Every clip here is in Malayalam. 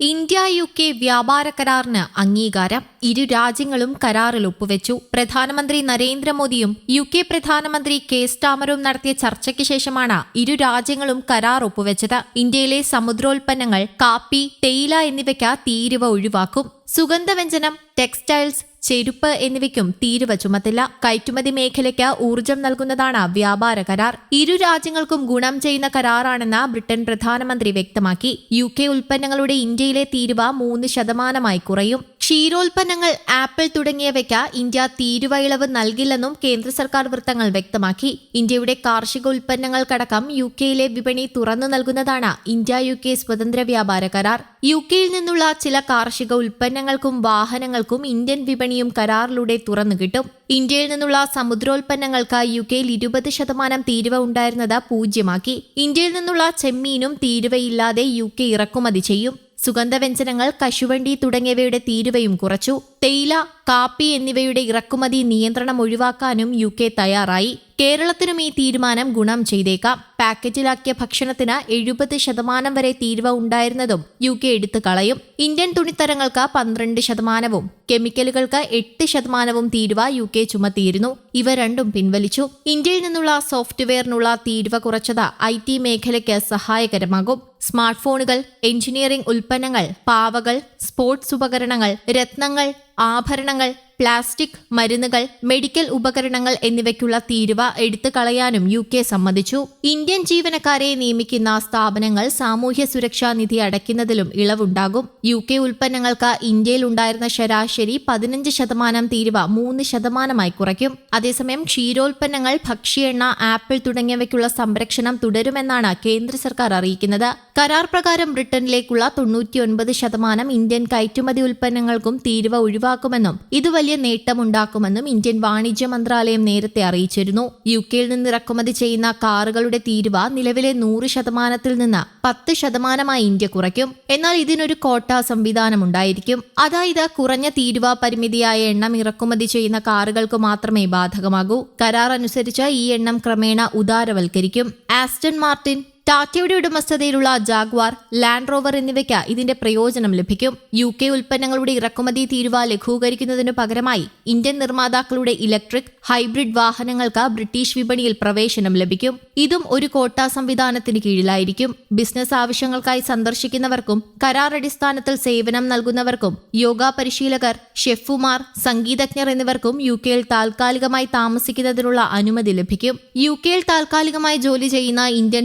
ഇന്ത്യ യു കെ വ്യാപാര കരാറിന് അംഗീകാരം ഇരു രാജ്യങ്ങളും കരാറിൽ ഒപ്പുവെച്ചു. പ്രധാനമന്ത്രി നരേന്ദ്രമോദിയും യു കെ പ്രധാനമന്ത്രി കെ സ്റ്റാമറും നടത്തിയ ചർച്ചയ്ക്ക് ശേഷമാണ് ഇരു രാജ്യങ്ങളും കരാർ ഒപ്പുവെച്ചത്. ഇന്ത്യയിലെ സമുദ്രോൽപ്പന്നങ്ങൾ കാപ്പി തേയില എന്നിവയ്ക്ക് തീരുവ ഒഴിവാക്കും. സുഗന്ധവ്യഞ്ജനം ടെക്സ്റ്റൈൽസ് ചെരുപ്പ് എന്നിവയ്ക്കും തീരുവ ചുമത്തില്ല. കയറ്റുമതി മേഖലയ്ക്ക് ഊർജം നൽകുന്നതാണ് വ്യാപാര കരാർ. ഇരു രാജ്യങ്ങൾക്കും ഗുണം ചെയ്യുന്ന കരാറാണെന്ന് ബ്രിട്ടൻ പ്രധാനമന്ത്രി വ്യക്തമാക്കി. യു കെ ഉൽപ്പന്നങ്ങളുടെ ഇന്ത്യയിലെ തീരുവ മൂന്ന് ശതമാനമായി കുറയും. ക്ഷീരോൽപ്പന്നങ്ങൾ ആപ്പിൾ തുടങ്ങിയവയ്ക്ക് ഇന്ത്യ തീരുവ ഇളവ് നൽകില്ലെന്നും കേന്ദ്ര സർക്കാർ വൃത്തങ്ങൾ വ്യക്തമാക്കി. ഇന്ത്യയുടെ കാർഷിക ഉൽപ്പന്നങ്ങൾക്കടക്കം യു കെയിലെ വിപണി തുറന്നു നൽകുന്നതാണ് ഇന്ത്യ യു കെ സ്വതന്ത്ര വ്യാപാര കരാർ. യു കെയിൽ നിന്നുള്ള ചില കാർഷിക ഉൽപ്പന്നങ്ങൾക്കും വാഹനങ്ങൾക്കും ഇന്ത്യൻ വിപണിയും കരാറിലൂടെ തുറന്നു കിട്ടും. ഇന്ത്യയിൽ നിന്നുള്ള സമുദ്രോൽപ്പന്നങ്ങൾക്ക് യു കെയിൽ ഇരുപത് ശതമാനം തീരുവ ഉണ്ടായിരുന്നത് പൂജ്യമാക്കി. ഇന്ത്യയിൽ നിന്നുള്ള ചെമ്മീനും തീരുവയില്ലാതെ യു കെ ഇറക്കുമതി ചെയ്യും. സുഗന്ധവ്യഞ്ജനങ്ങൾ കശുവണ്ടി തുടങ്ങിയവയുടെ തീരുവയും കുറച്ചു. തേയില കാപ്പി എന്നിവയുടെ ഇറക്കുമതി നിയന്ത്രണം ഒഴിവാക്കാനും യു കെ തയ്യാറായി. കേരളത്തിനും ഈ തീരുമാനം ഗുണം ചെയ്തേക്കാം. പാക്കറ്റിലാക്കിയ ഭക്ഷണത്തിന് എഴുപത് ശതമാനം വരെ തീരുവ ഉണ്ടായിരുന്നതും യു കെ എടുത്തു കളയും. ഇന്ത്യൻ തുണിത്തരങ്ങൾക്ക് പന്ത്രണ്ട് ശതമാനവും കെമിക്കലുകൾക്ക് എട്ട് ശതമാനവും തീരുവ യു കെ ചുമത്തിയിരുന്നു. ഇവ രണ്ടും പിൻവലിച്ചു. ഇന്ത്യയിൽ നിന്നുള്ള സോഫ്റ്റ്വെയറിനുള്ള തീരുവ കുറച്ചത് ഐ ടി മേഖലയ്ക്ക് സഹായകരമാകും. സ്മാർട്ട് ഫോണുകൾ എഞ്ചിനീയറിംഗ് ഉൽപ്പന്നങ്ങൾ പാവകൾ സ്പോർട്സ് ഉപകരണങ്ങൾ രത്നങ്ങൾ ആഭരണങ്ങൾ പ്ലാസ്റ്റിക് മരുന്നുകൾ മെഡിക്കൽ ഉപകരണങ്ങൾ എന്നിവയ്ക്കുള്ള തീരുവ എടുത്തു കളയാനും യു കെ സമ്മതിച്ചു. ഇന്ത്യൻ ജീവനക്കാരെ നിയമിക്കുന്ന സ്ഥാപനങ്ങൾ സാമൂഹ്യ സുരക്ഷാ നിധി അടയ്ക്കുന്നതിലും ഇളവുണ്ടാകും. യു കെ ഉൽപ്പന്നങ്ങൾക്ക് ഇന്ത്യയിൽ ഉണ്ടായിരുന്ന ശരാശരി പതിനഞ്ച് ശതമാനം തീരുവ മൂന്ന് ശതമാനമായി കുറയ്ക്കും. അതേസമയം ക്ഷീരോൽപ്പന്നങ്ങൾ ഭക്ഷ്യ എണ്ണ ആപ്പിൾ തുടങ്ങിയവയ്ക്കുള്ള സംരക്ഷണം തുടരുമെന്നാണ് കേന്ദ്ര സർക്കാർ അറിയിക്കുന്നത്. കരാർ പ്രകാരം ബ്രിട്ടനിലേക്കുള്ള തൊണ്ണൂറ്റിയൊൻപത് ശതമാനം ഇന്ത്യൻ കയറ്റുമതി ഉൽപ്പന്നങ്ങൾക്കും തീരുവ ഒഴിവാക്കുമെന്നും ഇത് വലിയ നേട്ടമുണ്ടാക്കുമെന്നും ഇന്ത്യൻ വാണിജ്യ മന്ത്രാലയം നേരത്തെ അറിയിച്ചിരുന്നു. യു കെയിൽ നിന്ന് ഇറക്കുമതി ചെയ്യുന്ന കാറുകളുടെ തീരുവ നിലവിലെ നൂറ് ശതമാനത്തിൽ നിന്ന് പത്ത് ശതമാനമായി ഇന്ത്യ കുറയ്ക്കും. എന്നാൽ ഇതിനൊരു കോട്ട സംവിധാനം ഉണ്ടായിരിക്കും അതായത് കുറഞ്ഞ തീരുവ പരിമിതിയായ എണ്ണം ഇറക്കുമതി ചെയ്യുന്ന കാറുകൾക്ക് മാത്രമേ ബാധകമാകൂ. കരാർ അനുസരിച്ച് ഈ എണ്ണം ക്രമേണ ഉദാരവൽക്കരിക്കും. ആസ്റ്റൺ മാർട്ടിൻ ടാറ്റയുടെ ഉടമസ്ഥതയിലുള്ള ജാഗ്വാർ ലാൻഡ് റോവർ എന്നിവയ്ക്ക് ഇതിന്റെ പ്രയോജനം ലഭിക്കും. യു കെ ഉൽപ്പന്നങ്ങളുടെ ഇറക്കുമതി തീരുവ ലഘൂകരിക്കുന്നതിനു പകരമായി ഇന്ത്യൻ നിർമ്മാതാക്കളുടെ ഇലക്ട്രിക് ഹൈബ്രിഡ് വാഹനങ്ങൾക്ക് ബ്രിട്ടീഷ് വിപണിയിൽ പ്രവേശനം ലഭിക്കും. ഇതും ഒരു കോട്ട സംവിധാനത്തിന് കീഴിലായിരിക്കും. ബിസിനസ് ആവശ്യങ്ങൾക്കായി സന്ദർശിക്കുന്നവർക്കും കരാർ അടിസ്ഥാനത്തിൽ സേവനം നൽകുന്നവർക്കും യോഗ പരിശീലകർ ഷെഫുമാർ സംഗീതജ്ഞർ എന്നിവർക്കും യു കെയിൽ താൽക്കാലികമായി താമസിക്കുന്നതിനുള്ള അനുമതി ലഭിക്കും. യു കെയിൽ താൽക്കാലികമായി ജോലി ചെയ്യുന്ന ഇന്ത്യൻ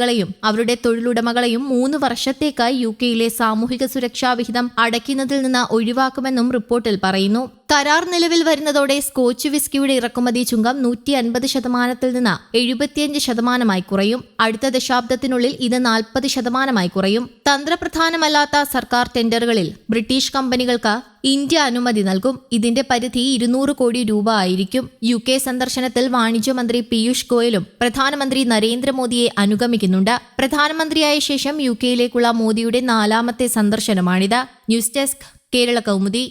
തൊഴിലാളികളെയും അവരുടെ തൊഴിലുടമകളെയും മൂന്ന് വർഷത്തേക്കായി യു കെയിലെ സാമൂഹിക സുരക്ഷാ വിഹിതം അടയ്ക്കുന്നതിൽ നിന്ന് ഒഴിവാക്കുമെന്നും റിപ്പോർട്ടിൽ പറയുന്നു. കരാർ നിലവിൽ വരുന്നതോടെ സ്കോച്ച് വിസ്കിയുടെ ഇറക്കുമതി ചുങ്കം നൂറ്റി അൻപത് ശതമാനത്തിൽ നിന്ന് എഴുപത്തിയഞ്ച് ശതമാനമായി കുറയും. അടുത്ത ദശാബ്ദത്തിനുള്ളിൽ ഇത് നാൽപ്പത് ശതമാനമായി കുറയും. തന്ത്രപ്രധാനമല്ലാത്ത സർക്കാർ ടെൻഡറുകളിൽ ബ്രിട്ടീഷ് കമ്പനികൾക്ക് ഇന്ത്യ അനുമതി നൽകും. ഇതിന്റെ പരിധി ഇരുന്നൂറ് കോടി രൂപ ആയിരിക്കും. യു കെ സന്ദർശനത്തിൽ വാണിജ്യമന്ത്രി പീയൂഷ് ഗോയലും പ്രധാനമന്ത്രി നരേന്ദ്രമോദിയെ അനുഗമിക്കുന്നുണ്ട്. പ്രധാനമന്ത്രിയായ ശേഷം യു കെയിലേക്കുള്ള മോദിയുടെ നാലാമത്തെ സന്ദർശനമാണിത്. News desk Kerala Kaumudi.